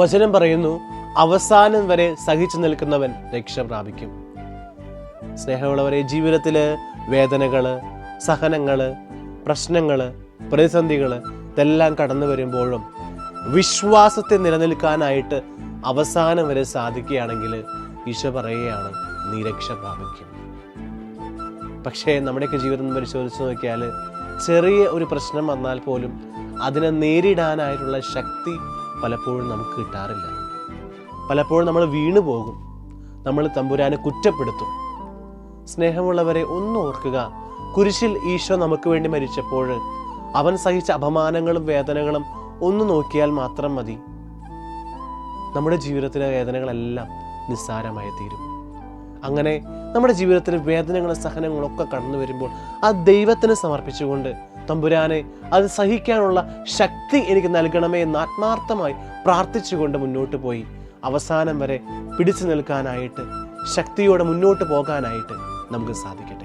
വചനം പറയുന്നു അവസാനം വരെ സഹിച്ചു നിൽക്കുന്നവൻ രക്ഷ പ്രാപിക്കും. സ്നേഹമുള്ളവരെ ജീവിതത്തിൽ വേദനകൾ സഹനങ്ങൾ പ്രശ്നങ്ങൾ പ്രതിസന്ധികൾ ഇതെല്ലാം കടന്നു വരുമ്പോഴും വിശ്വാസത്തെ നിലനിൽക്കാനായിട്ട് അവസാനം വരെ സാധിക്കുകയാണെങ്കിൽ ഈശോ പറയുകയാണ് നീ രക്ഷ പ്രാപിക്കും. പക്ഷേ നമ്മുടെയൊക്കെ ജീവിതം പരിശോധിച്ച് നോക്കിയാൽ ചെറിയ ഒരു പ്രശ്നം വന്നാൽ പോലും അതിനെ നേരിടാനായിട്ടുള്ള ശക്തി പലപ്പോഴും നമുക്ക് കിട്ടാറില്ല. പലപ്പോഴും നമ്മൾ വീണു പോകും. നമ്മൾ തമ്പുരാനെ കുറ്റപ്പെടുത്തും. സ്നേഹമുള്ളവരെ ഒന്ന് ഓർക്കുക. കുരിശിൽ ഈശോ നമുക്ക് വേണ്ടി മരിച്ചപ്പോൾ അവൻ സഹിച്ച അപമാനങ്ങളും വേദനകളും ഒന്ന് നോക്കിയാൽ മാത്രം മതി. നമ്മുടെ ജീവിതത്തിലെ വേദനകളെല്ലാം നിസ്സാരമായി തീരും. അങ്ങനെ നമ്മുടെ ജീവിതത്തിൽ വേദനകളും സഹനങ്ങളും ഒക്കെ കടന്നു വരുമ്പോൾ ആ ദൈവത്തിന് സമർപ്പിച്ചുകൊണ്ട് തമ്പുരാനെ അത് സഹിക്കാനുള്ള ശക്തി എനിക്ക് നൽകണമേ എന്ന് ആത്മാർത്ഥമായി പ്രാർത്ഥിച്ചുകൊണ്ട് മുന്നോട്ട് പോയി. അവസാനം വരെ പിടിച്ചു നിൽക്കാനായിട്ട് ശക്തിയോടെ മുന്നോട്ട് പോകാനായിട്ട് നമുക്ക് സാധിക്കട്ടെ.